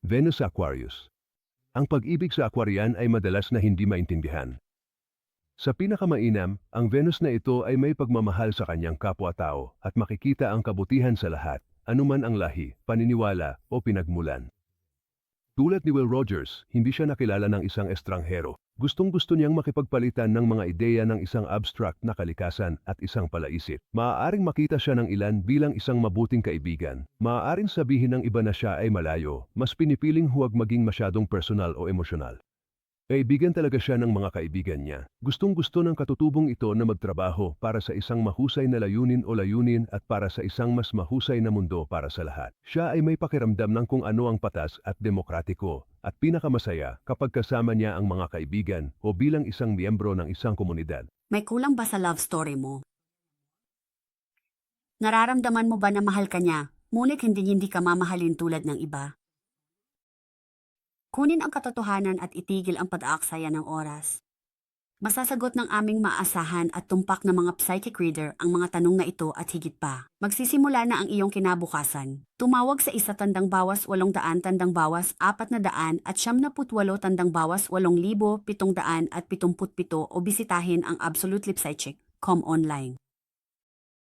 Venus Aquarius. Ang pag-ibig sa Aquarian ay madalas na hindi maintindihan. Sa pinakamainam, ang Venus na ito ay may pagmamahal sa kanyang kapwa-tao at makikita ang kabutihan sa lahat, anuman ang lahi, paniniwala o pinagmulan. Tulad ni Will Rogers, hindi siya nakilala ng isang estranghero. Gustong-gusto niyang makipagpalitan ng mga ideya ng isang abstract na kalikasan at isang palaisip. Maaaring makita siya ng ilan bilang isang mabuting kaibigan. Maaaring sabihin ng iba na siya ay malayo, mas pinipiling huwag maging masyadong personal o emosyonal. Kaibigan talaga siya ng mga kaibigan niya. Gustong-gusto ng katutubong ito na magtrabaho para sa isang mahusay na layunin o layunin at para sa isang mas mahusay na mundo para sa lahat. Siya ay may pakiramdam ng kung ano ang patas at demokratiko at pinakamasaya kapag kasama niya ang mga kaibigan o bilang isang miyembro ng isang komunidad. May kulang ba sa love story mo? Nararamdaman mo ba na mahal ka niya, ngunit hindi hindi ka mamahalin tulad ng iba? Kunin ang katotohanan at itigil ang pag-aaksaya ng oras. Masasagot ng aming maasahan at tumpak na mga psychic reader ang mga tanong na ito at higit pa. Magsisimula na ang iyong kinabukasan. Tumawag sa isa tandang bawas walong daan tandang bawas apat na daan at siyam na putwalo tandang bawas walong libo pitong daan at pitumput pito o bisitahin ang absolutelipsychic.com online.